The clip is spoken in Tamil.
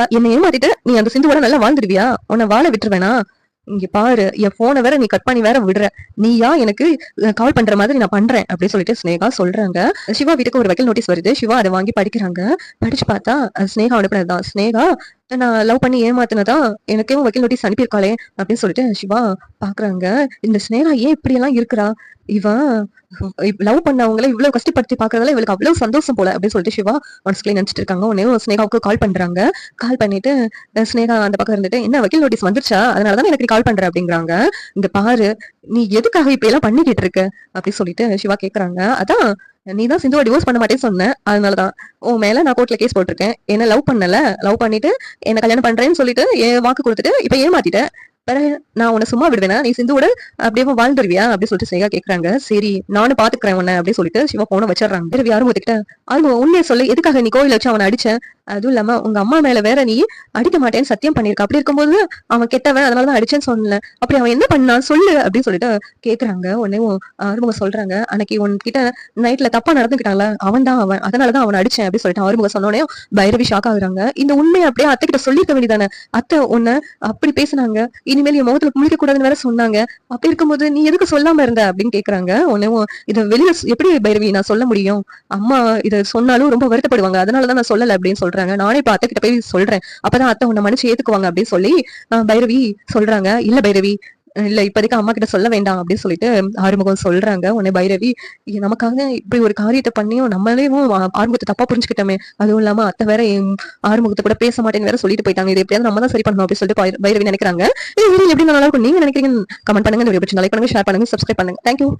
என்னடா என்ன ஏமாத்திட்டு நீ அந்த சிந்துவோட நல்லா வாழ்ந்துடுவியா? உன்னை வாழ விட்டுருவேனா? இங்க பாரு என் போனை வேற நீ கட் பண்ணி வேற விடுற. நீயா எனக்கு கால் பண்ற மாதிரி நான் பண்றேன் அப்படின்னு சொல்லிட்டு ஸ்னேகா சொல்றாங்க. சிவா வீட்டுக்கு ஒரு வக்கீல் நோட்டீஸ் வருது. சிவா அதை வாங்கி படிக்கிறாங்க. படிச்சு பார்த்தா ஸ்னேகா அனுப்புனதுதான். ஸ்னேகா நான் லவ் பண்ணி ஏமாத்தினதான் எனக்கே வக்கீல் நோட்டீஸ் அனுப்பியிருக்காளே அப்படின்னு சொல்லிட்டு சிவா பாக்குறாங்க. இந்த ஸ்னேகா ஏன் இப்படி எல்லாம் இருக்கிறா இவன் லவ் பண்ணவங்கள இவ்வளவு கஷ்டப்படுத்தி பாக்குறதுல இவளுக்கு அவ்வளவு சந்தோஷம் போல அப்படின்னு சொல்லிட்டு சிவா மனசுக்குள்ளே நினைச்சிட்டு இருக்காங்க. உடனே ஸ்னேகாவுக்கு கால் பண்றாங்க. கால் பண்ணிட்டு ஸ்னேகா அந்த பக்கம் இருந்துட்டு என்ன வக்கீல் நோட்டீஸ் வந்துருச்சா? அதனாலதான் எனக்கு கால் பண்ற அப்படிங்கிறாங்க. இந்த பாரு நீ எதுக்காக இப்ப எல்லாம் பண்ணிக்கிட்டு இருக்க? அப்படின்னு சொல்லிட்டு சிவா கேக்குறாங்க. அதான் நீ தான் சிந்துவை டிவோர்ஸ் பண்ண மாட்டேன்னு சொன்னேன் அதனால தான் உன் மேலே நான் கோர்ட்டில் கேஸ் போட்டிருக்கேன். என்ன லவ் பண்ணல. லவ் பண்ணிட்டு என்ன கல்யாணம் பண்ணுறேன்னு சொல்லிட்டு என் வாக்கு கொடுத்துட்டு இப்போ ஏமாத்திட்டேன் பிறகு நான் உன்னை சும்மா விடுவேனா? நீ சிந்துவோட அப்படியே வாழ்ந்துருவியா? அப்படின்னு சொல்லிட்டு ஸ்னேகா கேட்குறாங்க சரி நானும் பாத்துக்கிறேன் உன்னை அப்படின்னு சொல்லிட்டு சிவா போன வச்சிடறாங்க. யாரும் ஒத்துக்கிட்டேன் அது உண்மையை சொல்லி. எதுக்காக நீ கோயில் வச்சு அவனை அடிச்சேன் அதுவும் இல்லாம உங்க அம்மா மேல வேற நீ அடிக்க மாட்டேன்னு சத்தியம் பண்ணிருக்க அப்படி இருக்கும்போது அவன் கெட்டவன் அதனாலதான் அடிச்சேன்னு சொன்னல அப்படி அவன் என்ன பண்ணான் சொல்லு அப்படின்னு சொல்லிட்டு கேக்குறாங்க. உடனே ஆறுமுகம் சொல்றாங்க. அன்னைக்கு உன்கிட்ட நைட்ல தப்பா நடந்துக்கிட்டான்ல அவன் தான் அவன். அதனாலதான் அவன் அடிச்சேன் அப்படின்னு சொல்லிட்டு ஆறுமுகம் சொன்னோடனே பைரவி ஷாக் ஆகுறாங்க. இந்த உண்மையை அப்படியே அத்தை கிட்ட சொல்லிருக்க வேண்டியதானே? அத்தை உன்னை அப்படி பேசுனாங்க. இனிமேல் என் முகத்துல முழிக்க கூடாதுன்னு வேற சொன்னாங்க. அப்படி இருக்கும்போது நீ எதுக்கு சொல்லாம இருந்த? அப்படின்னு கேக்குறாங்க. உடனே இதை வெளியில எப்படி பைரவி நான் சொல்ல முடியும்? அம்மா இதை சொன்னாலும் ரொம்ப வருத்தப்படுவாங்க. அதனாலதான் நான் சொல்லல அப்படின்னு சொல்றேன் சொல்றாங்க. நானே இப்ப அத்தை கிட்ட போய் சொல்றேன். அப்பதான் அத்தை உன்னை மன்னிச்சு ஏத்துக்குவாங்க அப்படின்னு சொல்லி பைரவி சொல்றாங்க. இல்ல பைரவி இல்ல இப்போதைக்கு அம்மா கிட்ட சொல்ல வேண்டாம் அப்படின்னு சொல்லிட்டு ஆறுமுகம் சொல்றாங்க. உன்னை பைரவி நமக்காக இப்படி ஒரு காரியத்தை பண்ணியும் நம்மளையும் ஆறுமுகத்தை தப்பா புரிஞ்சுக்கிட்டோமே. அதுவும் இல்லாம அத்தை வேற ஆறுமுகத்தை கூட பேச மாட்டேன்னு வேற சொல்லிட்டு போயிட்டாங்க. இது எப்படியாவது நம்ம தான் சரி பண்ணணும் அப்படின்னு சொல்லிட்டு பைரவி நினைக்கிறாங்க. இது எப்படி நல்லா இருக்கும் நீங்க நினைக்கிறீங்க கமெண்ட் பண்ணுங்க. இந்த வீடியோ லைக் பண்ணுங்க ஷேர் பண்ணுங்க சப்ஸ்கிரைப் பண்ணுங்க. Thank you